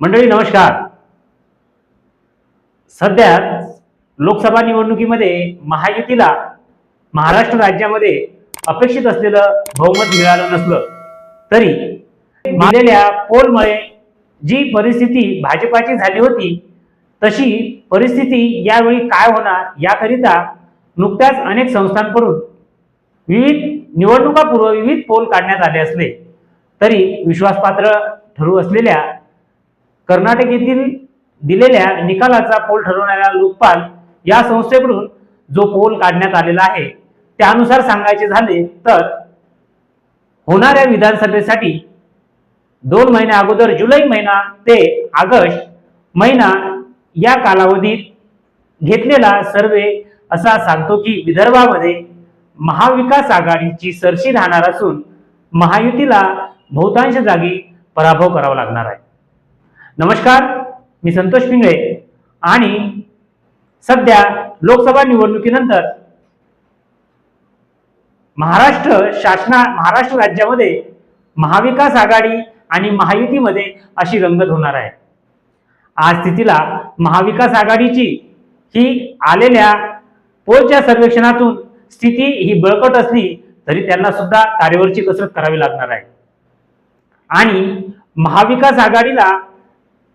मंडळी नमस्कार. सध्या लोकसभा निवडणुकीमध्ये महायुतीला महाराष्ट्र राज्यामध्ये अपेक्षित असलेलं बहुमत मिळालं नसलं तरी मिळालेल्या पोलमुळे जी परिस्थिती भाजपाची झाली होती तशी परिस्थिती यावेळी काय होणार याकरिता नुकत्याच अनेक संस्थांकडून विविध निवडणुकापूर्व विविध पोल काढण्यात आले असले तरी विश्वासपात्र ठरू असलेल्या कर्नाटक येथील दिलेल्या निकालाचा पोल ठरवणाऱ्या लोकपाल या संस्थेकडून जो पोल काढण्यात आलेला आहे त्यानुसार सांगायचे झाले तर होणाऱ्या विधानसभेसाठी दोन महिन्या अगोदर जुलै महिना ते ऑगस्ट महिना या कालावधीत घेतलेला सर्वे असा सांगतो की विदर्भामध्ये महाविकास आघाडीची सरशी राहणार असून महायुतीला बहुतांश जागी पराभव करावा लागणार आहे. नमस्कार मी संतोष पिंगळे. आणि सध्या लोकसभा निवडणुकीनंतर महाराष्ट्र शासना महाराष्ट्र राज्यामध्ये महाविकास आघाडी आणि महायुतीमध्ये अशी रंगत होणार आहे. आज स्थितीला महाविकास आघाडीची ही आलेल्या पोलच्या सर्वेक्षणातून स्थिती ही बळकट असली तरी त्यांना सुद्धा तारेवरची कसरत करावी लागणार आहे. आणि महाविकास आघाडीला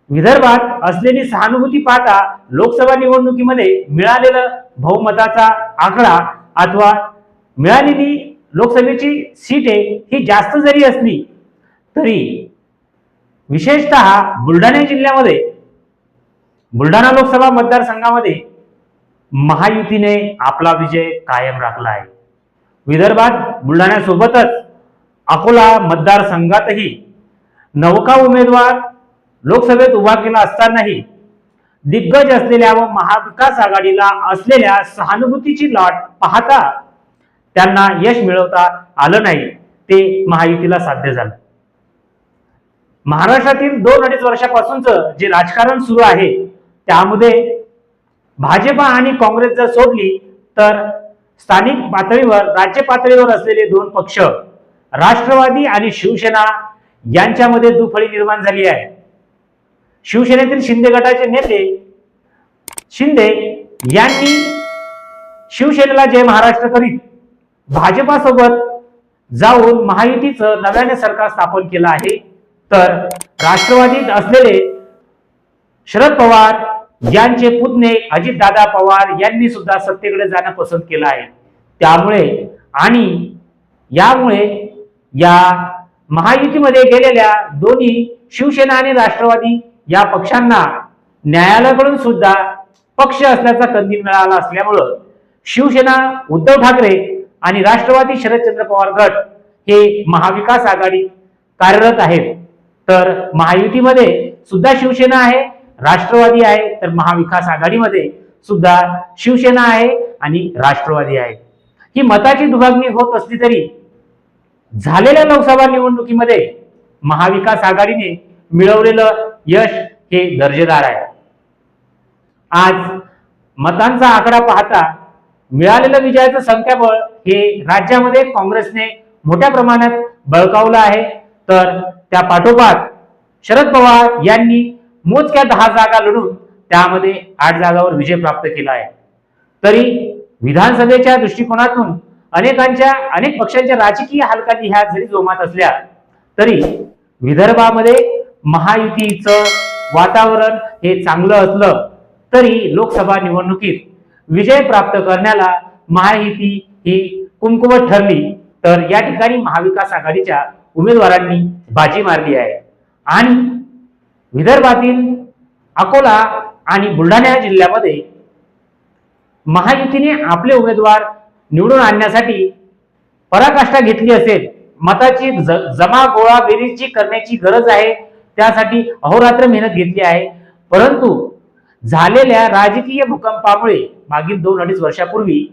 विदर्भात असलेली सहानुभूती पाहता लोकसभा निवडणुकीमध्ये मिळालेलं बहुमताचा आकडा अथवा मिळालेली लोकसभेची सीटे ही जास्त जरी असली तरी विशेषतः बुलढाणा जिल्ह्यामध्ये बुलढाणा लोकसभा मतदारसंघामध्ये महायुतीने आपला विजय कायम राखला आहे. विदर्भात बुलढाण्यासोबतच अकोला मतदारसंघातही नवका उमेदवार लोकसभेत उभा केला असतानाही दिग्गज असलेल्या व महाविकास आघाडीला असलेल्या सहानुभूतीची लाट पाहता त्यांना यश मिळवता आलं नाही ते महायुतीला साध्य झालं. महाराष्ट्रातील दोन अडीच वर्षापासूनच जे राजकारण सुरू आहे त्यामध्ये भाजपा आणि काँग्रेस जर सोडली तर स्थानिक पातळीवर राज्य पातळीवर असलेले दोन पक्ष राष्ट्रवादी आणि शिवसेना यांच्यामध्ये दुफळी निर्माण झाली आहे. शिवसेनेतील शिंदे गटाचे नेते शिंदे यांनी शिवसेनेला जय महाराष्ट्र करीत भाजपासोबत जाऊन महायुतीचं नव्याने सरकार स्थापन केलं आहे. तर राष्ट्रवादीत असलेले शरद पवार यांचे पुतणे अजितदादा पवार यांनी सुद्धा सत्तेकडे जाणं पसंत केलं आहे. त्यामुळे आणि यामुळे या महायुतीमध्ये गेलेल्या दोन्ही शिवसेना आणि राष्ट्रवादी या पक्षांना न्यायालयाकडून सुद्धा पक्ष असल्याचा कंदी मिळाला असल्यामुळं शिवसेना उद्धव ठाकरे आणि राष्ट्रवादी शरदचंद्र पवार गट हे महाविकास आघाडी कार्यरत आहेत. तर महायुतीमध्ये सुद्धा शिवसेना आहे राष्ट्रवादी आहे तर महाविकास आघाडीमध्ये सुद्धा शिवसेना आहे आणि राष्ट्रवादी आहे. ही मताची दुभागणी होत असली तरी झालेल्या लोकसभा निवडणुकीमध्ये महाविकास आघाडीने मिळवलेलं यश हे दर्जेदार आहे. आज मतांचा आकडा पाहता मिळालेलं विजयाचं संख्याबळ हे राज्यामध्ये काँग्रेसने मोठ्या प्रमाणात बळकावलं आहे. तर त्या पाठोपाठ शरद पवार यांनी मोजक्या दहा जागा लढून त्यामध्ये आठ जागावर विजय प्राप्त केला आहे. तरी विधानसभेच्या दृष्टिकोनातून अनेकांच्या अनेक पक्षांच्या राजकीय हालचाली ह्या जरी जोमात असल्या तरी विदर्भामध्ये महायुतीचं वातावरण हे चांगलं असलं तरी लोकसभा निवडणुकीत विजय प्राप्त करण्याला महायुती ही कुमकुमत ठरली. तर या ठिकाणी महाविकास आघाडीच्या उमेदवारांनी बाजी मारली आहे. आणि विदर्भातील अकोला आणि बुलढाणा जिल्ह्यामध्ये महायुतीने आपले उमेदवार निवडून आणण्यासाठी पराकाष्ठा घेतली असेल. मताची जमा गोळा बेरीजची करण्याची गरज आहे. त्यासाठी अहोरात्र मेहनत घेतली आहे. परंतु झालेल्या राजकीय भूकंपामुळे मागील दोन अडीच वर्षापूर्वी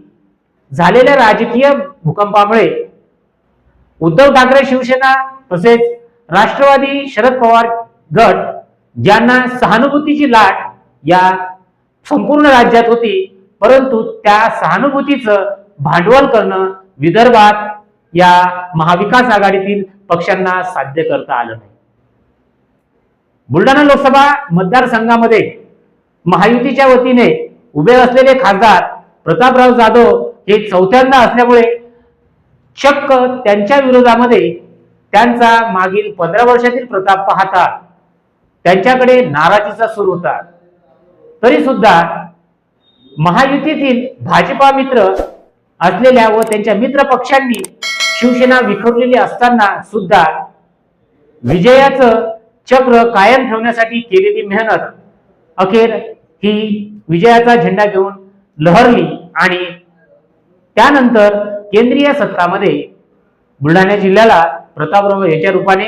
झालेल्या राजकीय भूकंपामुळे उद्धव ठाकरे शिवसेना तसेच राष्ट्रवादी शरद पवार गट ज्यांना सहानुभूतीची लाट या संपूर्ण राज्यात होती. परंतु त्या सहानुभूतीचं भांडवल करणं विदर्भात या महाविकास आघाडीतील पक्षांना साध्य करता आलं नाही. बुलढाणा लोकसभा मतदारसंघामध्ये महायुतीच्या वतीने उभे असलेले खासदार प्रतापराव जाधव हे चौथ्यांदा असल्यामुळे चक्क त्यांच्या विरोधामध्ये त्यांचा मागील पंधरा वर्षातील प्रताप पाहता त्यांच्याकडे नाराजीचा सूर होता. तरी सुद्धा महायुतीतील भाजपा मित्र असलेल्या व त्यांच्या मित्र पक्षांनी शिवसेना विखरलेली असताना सुद्धा विजयाचं चक्र कायम ठेवण्यासाठी केलेली मेहनत अखेर ही विजयाचा झेंडा घेऊन लहरली आणि त्यानंतर केंद्रीय सत्रामध्ये बुलढाणा जिल्ह्याला प्रतापराव याच्या रूपाने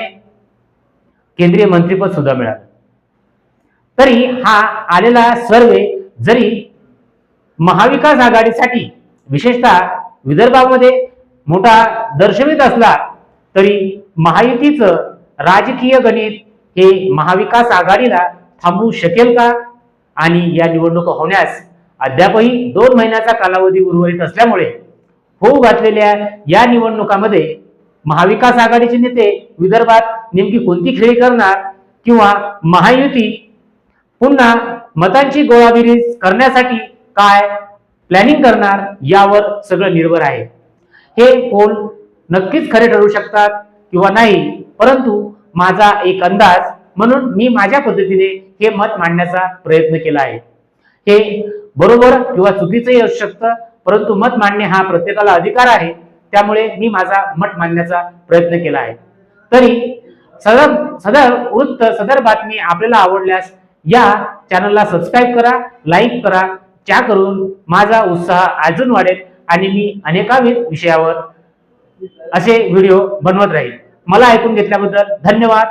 केंद्रीय मंत्रीपद सुद्धा मिळालं. तरी हा आलेला सर्वे जरी महाविकास आघाडीसाठी विशेषतः विदर्भामध्ये मोठा दर्शवित असला तरी महायुतीचं राजकीय गणित हे महाविकास आघाडीला थांबवू शकेल का? आणि या निवडणुका होण्यास अद्यापही दोन महिन्याचा कालावधी उर्वरित असल्यामुळे होऊ घातलेल्या या निवडणुकामध्ये महाविकास आघाडीचे नेते विदर्भात नेमकी कोणती खेळी करणार किंवा महायुती पुन्हा मतांची गोळाबिरीज करण्यासाठी काय प्लॅनिंग करणार यावर सगळं निर्भर आहे. हे पोल नक्कीच खरे ठरू शकतात किंवा नाही परंतु माझा एक अंदाज म्हणून मी माझ्या पद्धतीने हे मत मांडण्याचा प्रयत्न केला आहे. हे बरोबर किंवा चुकीचंही असू शकतं परंतु मत मांडणे हा प्रत्येकाला अधिकार आहे त्यामुळे मी माझा मत मांडण्याचा प्रयत्न केला आहे. तरी सदर सदर वृत्त सदर बातमी आपल्याला आवडल्यास या चॅनलला सबस्क्राईब करा लाईक करा त्या करून माझा उत्साह अजून वाढेल आणि मी अनेकाविध विषयावर असे व्हिडिओ बनवत राहील. मला ऐकून घेतल्याबद्दल धन्यवाद.